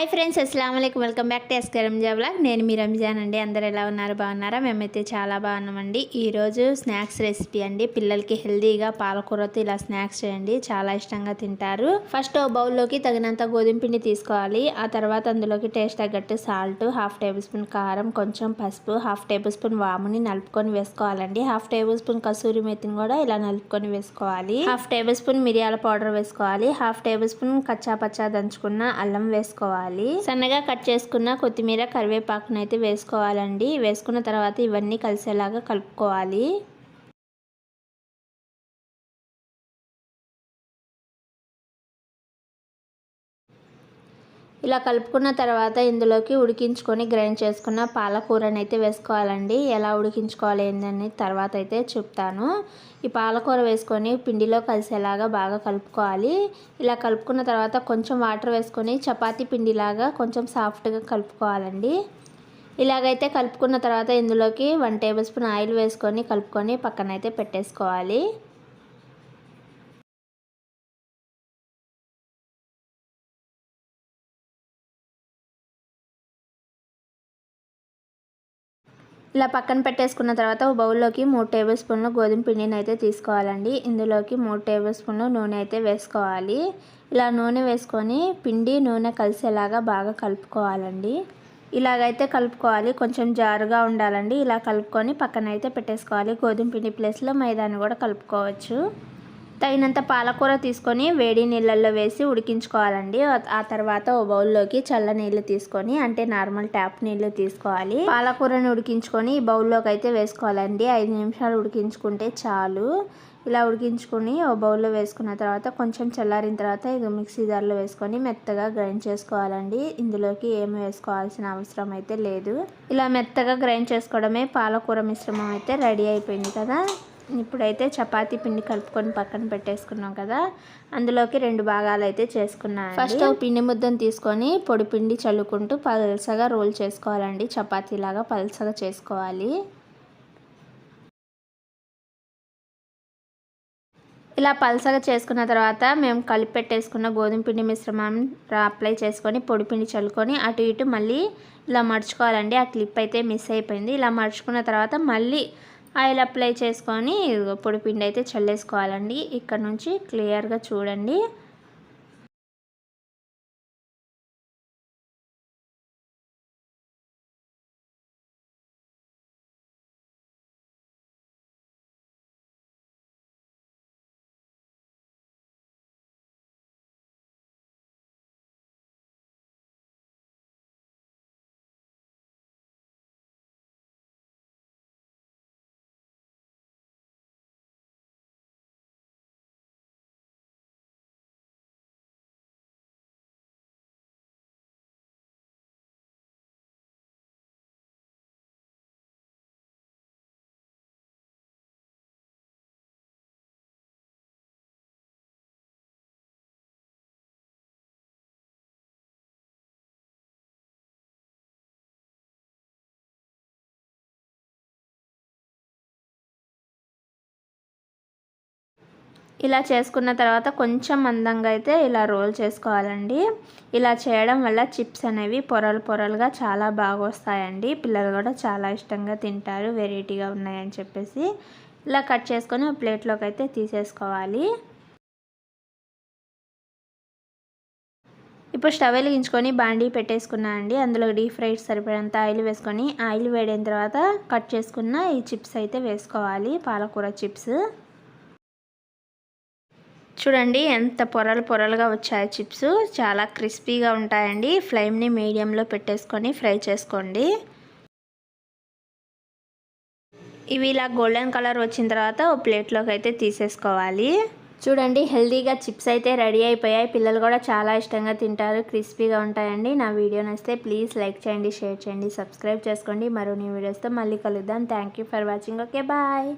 Hi friends అస్సలం అయికం welcome back to SK Ranja blog. నేను మీ రంజాన్ అండి. అందరు ఎలా ఉన్నారు? బాగున్నారా? మేమైతే చాలా బాగున్నామండి. ఈరోజు స్నాక్స్ రెసిపీ అండి. పిల్లలకి హెల్దీగా పాలకూరతో ఇలా స్నాక్స్ చేయండి. చాలా ఇష్టంగా తింటారు. ఫస్ట్ ఓ బౌల్లోకి తగినంత గోధుమ పిండి తీసుకోవాలి. ఆ తర్వాత అందులోకి టేస్ట్ తగ్గట్టు సాల్ట్ హాఫ్ టేబుల్ స్పూన్ కారం కొంచెం పసుపు హాఫ్ టేబుల్ స్పూన్ వాముని నలుపుకొని వేసుకోవాలండి. హాఫ్ టేబుల్ స్పూన్ కసూరి మెత్తిని కూడా ఇలా నలుపుకొని వేసుకోవాలి. హాఫ్ టేబుల్ స్పూన్ మిరియాల పౌడర్ వేసుకోవాలి. హాఫ్ టేబుల్ స్పూన్ కచ్చా పచ్చా దంచుకున్న అల్లం వేసుకోవాలి. వేసుకోవాలి. సన్నగా కట్ చేసుకున్న కొత్తిమీర కరివేపాకునైతే వేసుకోవాలండి. వేసుకున్న తర్వాత ఇవన్నీ కలిసేలాగా కలుపుకోవాలి. ఇలా కలుపుకున్న తర్వాత ఇందులోకి ఉడికించుకొని గ్రైండ్ చేసుకున్న పాలకూరని అయితే వేసుకోవాలండి. ఎలా ఉడికించుకోవాలి ఏందని తర్వాత అయితే చెప్తాను. ఈ పాలకూర వేసుకొని పిండిలో కలిసేలాగా బాగా కలుపుకోవాలి. ఇలా కలుపుకున్న తర్వాత కొంచెం వాటర్ వేసుకొని చపాతీ పిండిలాగా కొంచెం సాఫ్ట్గా కలుపుకోవాలండి. ఇలాగైతే కలుపుకున్న తర్వాత ఇందులోకి వన్ టేబుల్ స్పూన్ ఆయిల్ వేసుకొని కలుపుకొని పక్కనైతే పెట్టేసుకోవాలి. ఇలా పక్కన పెట్టేసుకున్న తర్వాత ఒక బౌల్లోకి మూడు టేబుల్ స్పూన్లు గోధుమ పిండిని అయితే తీసుకోవాలండి. ఇందులోకి మూడు టేబుల్ స్పూన్లు నూనె అయితే వేసుకోవాలి. ఇలా నూనె వేసుకొని పిండి నూనె కలిసేలాగా బాగా కలుపుకోవాలండి. ఇలాగైతే కలుపుకోవాలి. కొంచెం జారుగా ఉండాలండి. ఇలా కలుపుకొని పక్కన అయితే పెట్టేసుకోవాలి. గోధుమ పిండి ప్లేస్లో మైదాన్ని కూడా కలుపుకోవచ్చు. తగినంత పాలకూర తీసుకొని వేడి నీళ్ళల్లో వేసి ఉడికించుకోవాలండి. ఆ తర్వాత ఓ బౌల్లోకి చల్ల నీళ్ళు తీసుకొని అంటే నార్మల్ ట్యాప్ నీళ్ళు తీసుకోవాలి. పాలకూరని ఉడికించుకొని ఈ బౌల్లోకి అయితే వేసుకోవాలండి. ఐదు నిమిషాలు ఉడికించుకుంటే చాలు. ఇలా ఉడికించుకొని ఓ బౌల్లో వేసుకున్న తర్వాత కొంచెం చల్లారిన తర్వాత ఇది మిక్సీ జార్లో వేసుకొని మెత్తగా గ్రైండ్ చేసుకోవాలండి. ఇందులోకి ఏమి వేసుకోవాల్సిన అవసరం అయితే లేదు. ఇలా మెత్తగా గ్రైండ్ చేసుకోవడమే పాలకూర మిశ్రమం అయితే రెడీ అయిపోయింది కదా. ఇప్పుడైతే చపాతీ పిండి కలుపుకొని పక్కన పెట్టేసుకున్నాం కదా. అందులోకి రెండు భాగాలు అయితే చేసుకున్నాను ఫస్ట్ పిండి ముద్దను తీసుకొని పొడి పిండి చల్లుకుంటూ పలసగా రోల్ చేసుకోవాలండి. చపాతీలాగా పలసగా చేసుకోవాలి. ఇలా పలసగా చేసుకున్న తర్వాత మేము కలిపి పెట్టేసుకున్న గోధుమ పిండి మిశ్రమం అప్లై చేసుకొని పొడి పిండి చల్లుకొని అటు ఇటు మళ్ళీ ఇలా మడుచుకోవాలండి. ఆ క్లిప్ అయితే మిస్ అయిపోయింది. ఇలా మడుచుకున్న తర్వాత మళ్ళీ ఆయిల్ అప్లై చేసుకొని పొడి పిండి అయితే చల్లేసుకోవాలండి. ఇక్కడ నుంచి క్లియర్గా చూడండి. ఇలా చేసుకున్న తర్వాత కొంచెం మందంగా అయితే ఇలా రోల్ చేసుకోవాలండి. ఇలా చేయడం వల్ల చిప్స్ అనేవి పొరలు పొరలుగా చాలా బాగా వస్తాయండి. పిల్లలు కూడా చాలా ఇష్టంగా తింటారు వెరైటీగా ఉన్నాయని చెప్పేసి. ఇలా కట్ చేసుకొని ప్లేట్లోకి అయితే తీసేసుకోవాలి. ఇప్పుడు స్టవ్ వెలిగించుకొని బాండీ పెట్టేసుకున్నా అండి. అందులో డీప్ ఫ్రైడ్ సరిపడంత ఆయిల్ వేసుకొని ఆయిల్ వేడిన తర్వాత కట్ చేసుకున్న ఈ చిప్స్ అయితే వేసుకోవాలి పాలకూర చిప్స్. చూడండి ఎంత పొరలు పొరలుగా వచ్చాయి చిప్స్. చాలా క్రిస్పీగా ఉంటాయండి. ఫ్లేమ్ని మీడియంలో పెట్టేసుకొని ఫ్రై చేసుకోండి. ఇవి ఇలా గోల్డెన్ కలర్ వచ్చిన తర్వాత ఓ ప్లేట్లోకి అయితే తీసేసుకోవాలి. చూడండి హెల్తీగా చిప్స్ అయితే రెడీ అయిపోయాయి. పిల్లలు కూడా చాలా ఇష్టంగా తింటారు. క్రిస్పీగా ఉంటాయండి. నా వీడియో నచ్చితే ప్లీజ్ లైక్ చేయండి షేర్ చేయండి సబ్స్క్రైబ్ చేసుకోండి. మరో నీ వీడియోస్తో మళ్ళీ కలుద్దాం. Thank for watching. Okay bye.